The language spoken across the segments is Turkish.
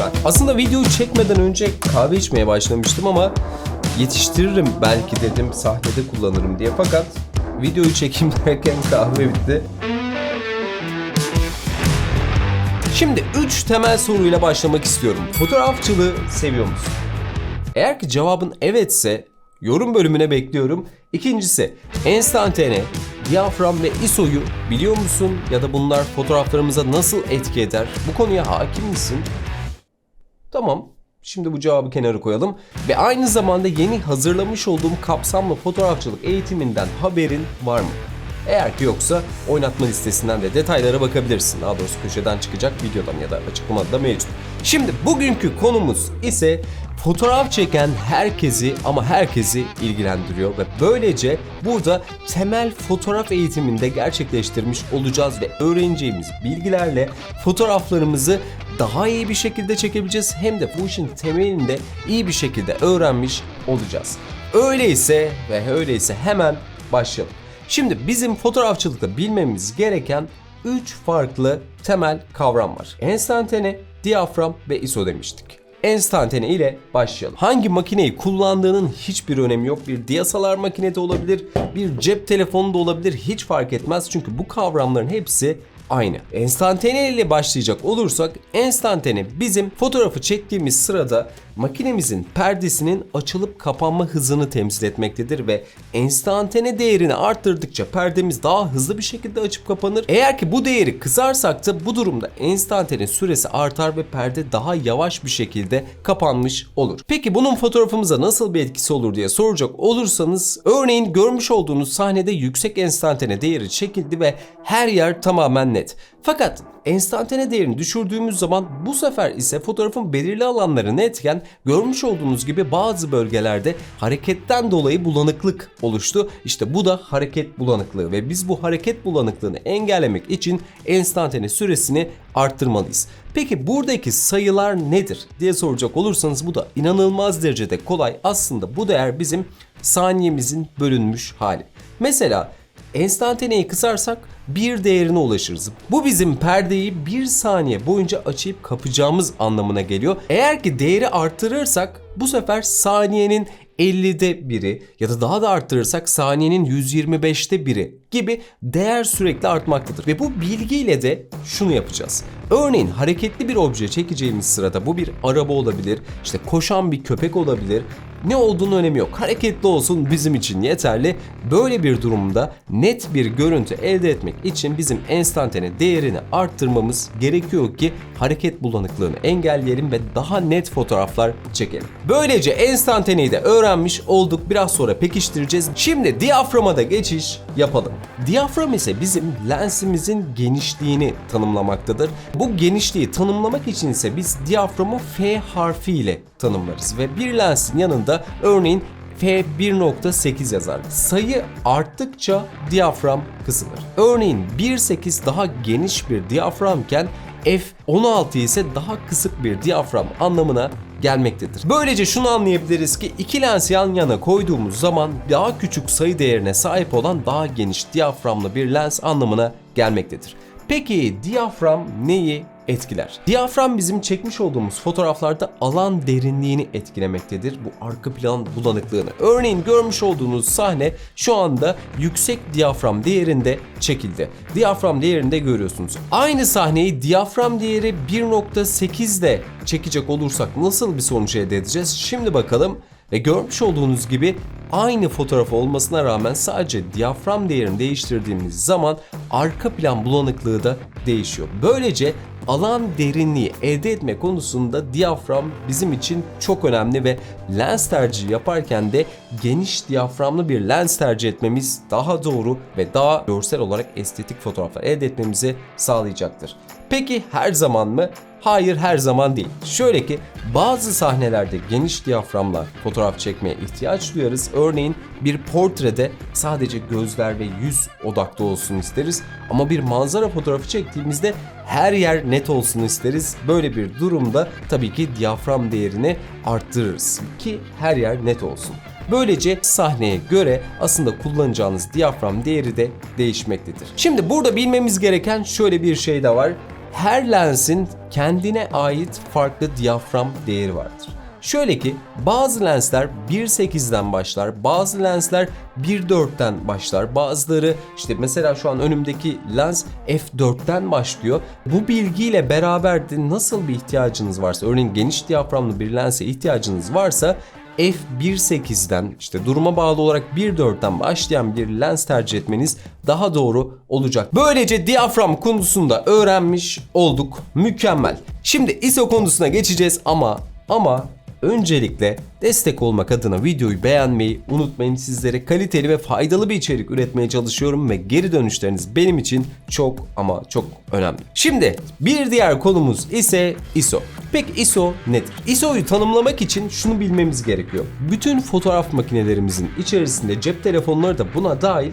güzel. Aslında videoyu çekmeden önce kahve içmeye başlamıştım ama yetiştiririm belki dedim sahnede kullanırım diye. Fakat videoyu çekeyim derken kahve bitti. Şimdi 3 temel soruyla başlamak istiyorum. Fotoğrafçılığı seviyor musun? Eğer ki cevabın evetse yorum bölümüne bekliyorum. İkincisi enstantane, diyafram ve ISO'yu biliyor musun? Ya da bunlar fotoğraflarımıza nasıl etki eder? Bu konuya hakim misin? Tamam. Şimdi bu cevabı kenara koyalım. Ve aynı zamanda yeni hazırlamış olduğum kapsamlı fotoğrafçılık eğitiminden haberin var mı? Eğer ki yoksa oynatma listesinden de detaylara bakabilirsin. Daha doğrusu köşeden çıkacak videodan ya da açıklamada da mevcut. Şimdi bugünkü konumuz ise fotoğraf çeken herkesi ama herkesi ilgilendiriyor ve böylece burada temel fotoğraf eğitiminde gerçekleştirmiş olacağız ve öğreneceğimiz bilgilerle fotoğraflarımızı daha iyi bir şekilde çekebileceğiz hem de bu işin temelini de iyi bir şekilde öğrenmiş olacağız. Öyleyse ve öyleyse hemen başlayalım. Şimdi bizim fotoğrafçılıkta bilmemiz gereken 3 farklı temel kavram var. Enstantane, diyafram ve ISO demiştik. Enstantane ile başlayalım. Hangi makineyi kullandığının hiçbir önemi yok. Bir DSLR makinede olabilir, bir cep telefonu da olabilir. Hiç fark etmez çünkü bu kavramların hepsi aynı. Enstantane ile başlayacak olursak enstantane bizim fotoğrafı çektiğimiz sırada makinemizin perdesinin açılıp kapanma hızını temsil etmektedir ve enstantane değerini arttırdıkça perdemiz daha hızlı bir şekilde açıp kapanır. Eğer ki bu değeri kısarsak da bu durumda enstantane süresi artar ve perde daha yavaş bir şekilde kapanmış olur. Peki bunun fotoğrafımıza nasıl bir etkisi olur diye soracak olursanız örneğin görmüş olduğunuz sahnede yüksek enstantane değeri çekildi ve her yer tamamen net. Fakat enstantane değerini düşürdüğümüz zaman bu sefer ise fotoğrafın belirli alanları netken görmüş olduğunuz gibi bazı bölgelerde hareketten dolayı bulanıklık oluştu. İşte bu da hareket bulanıklığı ve biz bu hareket bulanıklığını engellemek için enstantane süresini arttırmalıyız. Peki buradaki sayılar nedir diye soracak olursanız bu da inanılmaz derecede kolay. Aslında bu değer bizim saniyemizin bölünmüş hali. Mesela enstantaneyi kısarsak bir değerine ulaşırız. Bu bizim perdeyi bir saniye boyunca açıp kapacağımız anlamına geliyor. Eğer ki değeri arttırırsak bu sefer saniyenin 50'de biri ya da daha da arttırırsak saniyenin 125'te biri gibi değer sürekli artmaktadır. Ve bu bilgiyle de şunu yapacağız. Örneğin hareketli bir obje çekeceğimiz sırada bu bir araba olabilir, işte koşan bir köpek olabilir. Ne olduğunu önemi yok. Hareketli olsun bizim için yeterli. Böyle bir durumda net bir görüntü elde etmek için bizim enstantane değerini arttırmamız gerekiyor ki hareket bulanıklığını engelleyelim ve daha net fotoğraflar çekelim. Böylece enstantaneyi de öğrenmiş olduk. Biraz sonra pekiştireceğiz. Şimdi diyaframa da geçiş yapalım. Diyafram ise bizim lensimizin genişliğini tanımlamaktadır. Bu genişliği tanımlamak için ise biz diyaframı F harfi ile tanımlarız ve bir lensin yanında örneğin F1.8 yazar. Sayı arttıkça diyafram kısılır. Örneğin 1.8 daha geniş bir diyaframken F16 ise daha kısık bir diyafram anlamına gelmektedir. Böylece şunu anlayabiliriz ki iki lens yan yana koyduğumuz zaman daha küçük sayı değerine sahip olan daha geniş diyaframlı bir lens anlamına gelmektedir. Peki diyafram neyi etkiler? Diyafram bizim çekmiş olduğumuz fotoğraflarda alan derinliğini etkilemektedir. Bu arka plan bulanıklığını. Örneğin görmüş olduğunuz sahne şu anda yüksek diyafram değerinde çekildi. Diyafram değerinde görüyorsunuz. Aynı sahneyi diyafram değeri 1.8 ile çekecek olursak nasıl bir sonuç elde edeceğiz? Şimdi bakalım. Ve görmüş olduğunuz gibi aynı fotoğraf olmasına rağmen sadece diyafram değerini değiştirdiğimiz zaman arka plan bulanıklığı da değişiyor. Böylece alan derinliği elde etme konusunda diyafram bizim için çok önemli ve lens tercihi yaparken de geniş diyaframlı bir lens tercih etmemiz daha doğru ve daha görsel olarak estetik fotoğraflar elde etmemizi sağlayacaktır. Peki her zaman mı? Hayır her zaman değil. Şöyle ki bazı sahnelerde geniş diyaframla fotoğraf çekmeye ihtiyaç duyarız. Örneğin bir portrede sadece gözler ve yüz odaklı olsun isteriz. Ama bir manzara fotoğrafı çektiğimizde her yer net olsun isteriz. Böyle bir durumda tabii ki diyafram değerini arttırırız ki her yer net olsun. Böylece sahneye göre aslında kullanacağınız diyafram değeri de değişmektedir. Şimdi burada bilmemiz gereken şöyle bir şey de var her lensin kendine ait farklı diyafram değeri vardır. Şöyle ki bazı lensler 1.8'den başlar, bazı lensler 1.4'ten başlar, bazıları işte mesela şu an önümdeki lens f4'ten başlıyor. Bu bilgiyle beraber de nasıl bir ihtiyacınız varsa, örneğin geniş diyaframlı bir lense ihtiyacınız varsa f1.8'den işte duruma bağlı olarak 1.4'ten başlayan bir lens tercih etmeniz daha doğru olacak. Böylece diyafram konusunda öğrenmiş olduk. Mükemmel. Şimdi ISO konusuna geçeceğiz ama ama Öncelikle destek olmak adına videoyu beğenmeyi unutmayın. Sizlere kaliteli ve faydalı bir içerik üretmeye çalışıyorum ve geri dönüşleriniz benim için çok ama çok önemli. Şimdi bir diğer konumuz ise ISO. Peki ISO nedir? ISO'yu tanımlamak için şunu bilmemiz gerekiyor. Bütün fotoğraf makinelerimizin içerisinde cep telefonları da buna dahil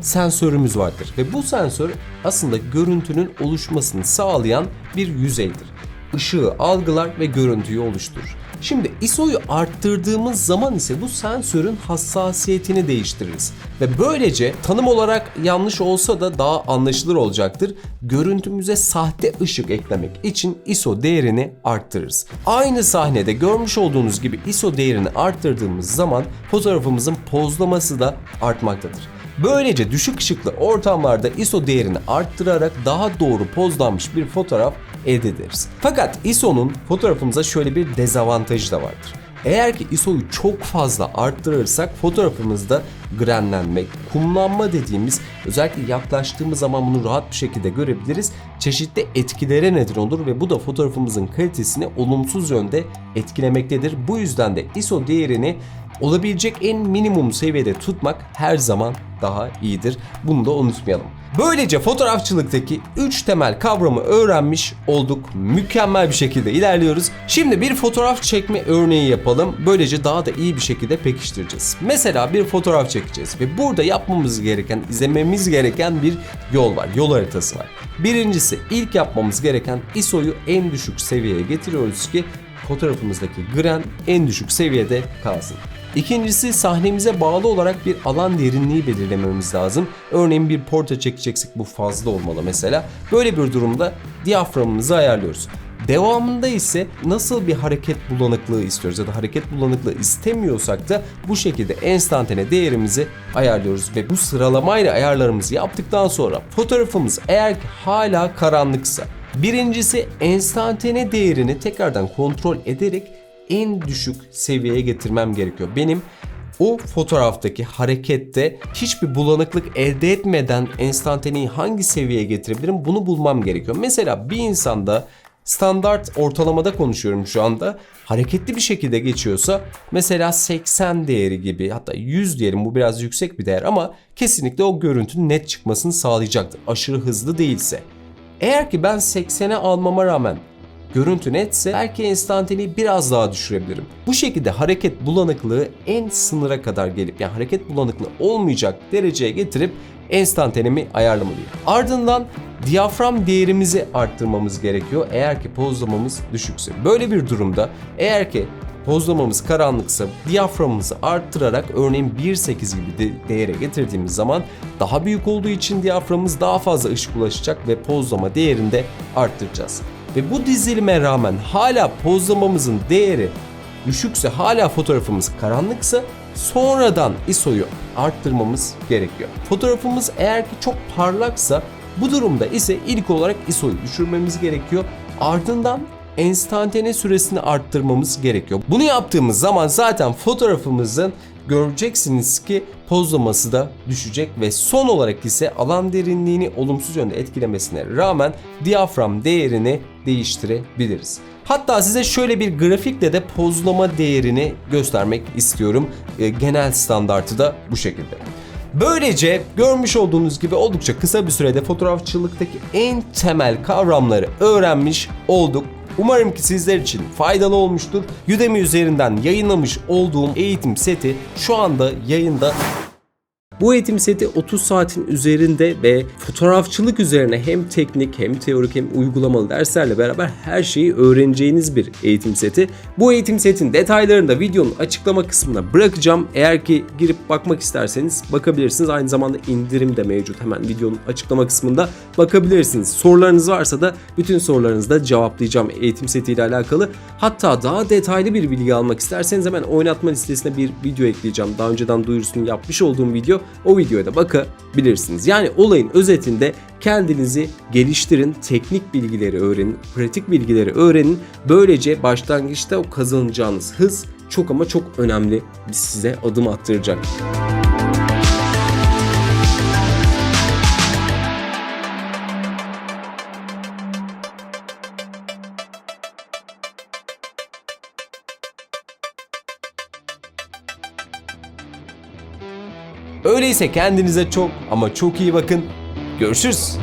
sensörümüz vardır ve bu sensör aslında görüntünün oluşmasını sağlayan bir yüzeydir. Işığı algılar ve görüntüyü oluşturur. Şimdi ISO'yu arttırdığımız zaman ise bu sensörün hassasiyetini değiştiririz. Ve böylece tanım olarak yanlış olsa da daha anlaşılır olacaktır. Görüntümüze sahte ışık eklemek için ISO değerini arttırırız. Aynı sahnede görmüş olduğunuz gibi ISO değerini arttırdığımız zaman fotoğrafımızın pozlaması da artmaktadır. Böylece düşük ışıklı ortamlarda ISO değerini arttırarak daha doğru pozlanmış bir fotoğraf elde ederiz. Fakat ISO'nun fotoğrafımıza şöyle bir dezavantajı da vardır. Eğer ki ISO'yu çok fazla arttırırsak fotoğrafımızda grenlenmek, kumlanma dediğimiz özellikle yaklaştığımız zaman bunu rahat bir şekilde görebiliriz. Çeşitli etkilere neden olur ve bu da fotoğrafımızın kalitesini olumsuz yönde etkilemektedir. Bu yüzden de ISO değerini olabilecek en minimum seviyede tutmak her zaman daha iyidir. Bunu da unutmayalım. Böylece fotoğrafçılıktaki 3 temel kavramı öğrenmiş olduk. Mükemmel bir şekilde ilerliyoruz. Şimdi bir fotoğraf çekme örneği yapalım. Böylece daha da iyi bir şekilde pekiştireceğiz. Mesela bir fotoğraf çekeceğiz ve burada yapmamız gereken, izlememiz gereken bir yol var. Yol haritası var. Birincisi ilk yapmamız gereken ISO'yu en düşük seviyeye getiriyoruz ki fotoğrafımızdaki gren en düşük seviyede kalsın. İkincisi sahnemize bağlı olarak bir alan derinliği belirlememiz lazım. Örneğin bir portre çekeceksek bu fazla olmalı mesela. Böyle bir durumda diyaframımızı ayarlıyoruz. Devamında ise nasıl bir hareket bulanıklığı istiyoruz ya da hareket bulanıklığı istemiyorsak da bu şekilde enstantane değerimizi ayarlıyoruz ve bu sıralamayla ayarlarımızı yaptıktan sonra fotoğrafımız eğer ki hala karanlıksa birincisi enstantane değerini tekrardan kontrol ederek en düşük seviyeye getirmem gerekiyor. Benim o fotoğraftaki harekette hiçbir bulanıklık elde etmeden enstantaneyi hangi seviyeye getirebilirim bunu bulmam gerekiyor. Mesela bir insanda standart ortalamada konuşuyorum şu anda. Hareketli bir şekilde geçiyorsa mesela 80 değeri gibi hatta 100 diyelim bu biraz yüksek bir değer ama kesinlikle o görüntünün net çıkmasını sağlayacaktır. Aşırı hızlı değilse. Eğer ki ben 80'e almama rağmen görüntü netse belki enstantaneyi biraz daha düşürebilirim. Bu şekilde hareket bulanıklığı en sınıra kadar gelip yani hareket bulanıklığı olmayacak dereceye getirip enstantanemi ayarlamalıyım. Ardından diyafram değerimizi arttırmamız gerekiyor eğer ki pozlamamız düşükse. Böyle bir durumda eğer ki pozlamamız karanlıksa diyaframımızı arttırarak örneğin 1.8 gibi de değere getirdiğimiz zaman daha büyük olduğu için diyaframımız daha fazla ışık ulaşacak ve pozlama değerini de arttıracağız. Ve bu dizilime rağmen hala pozlamamızın değeri düşükse hala fotoğrafımız karanlıksa sonradan ISO'yu arttırmamız gerekiyor. Fotoğrafımız eğer ki çok parlaksa bu durumda ise ilk olarak ISO'yu düşürmemiz gerekiyor. Ardından enstantane süresini arttırmamız gerekiyor. Bunu yaptığımız zaman zaten fotoğrafımızın göreceksiniz ki pozlaması da düşecek ve son olarak ise alan derinliğini olumsuz yönde etkilemesine rağmen diyafram değerini değiştirebiliriz. Hatta size şöyle bir grafikle de pozlama değerini göstermek istiyorum. E, genel standartı da bu şekilde. Böylece görmüş olduğunuz gibi oldukça kısa bir sürede fotoğrafçılıktaki en temel kavramları öğrenmiş olduk. Umarım ki sizler için faydalı olmuştur. Udemy üzerinden yayınlamış olduğum eğitim seti şu anda yayında Bu eğitim seti 30 saatin üzerinde ve fotoğrafçılık üzerine hem teknik hem teorik hem uygulamalı derslerle beraber her şeyi öğreneceğiniz bir eğitim seti. Bu eğitim setin detaylarını da videonun açıklama kısmına bırakacağım. Eğer ki girip bakmak isterseniz bakabilirsiniz. Aynı zamanda indirim de mevcut. Hemen videonun açıklama kısmında bakabilirsiniz. Sorularınız varsa da bütün sorularınızı da cevaplayacağım eğitim setiyle alakalı. Hatta daha detaylı bir bilgi almak isterseniz hemen oynatma listesine bir video ekleyeceğim. Daha önceden duyurusunu yapmış olduğum video. O videoya da bakabilirsiniz. Yani olayın özetinde kendinizi geliştirin, teknik bilgileri öğrenin, pratik bilgileri öğrenin. Böylece başlangıçta o kazanacağınız hız çok ama çok önemli size adım attıracak. Öyleyse kendinize çok ama çok iyi bakın. Görüşürüz.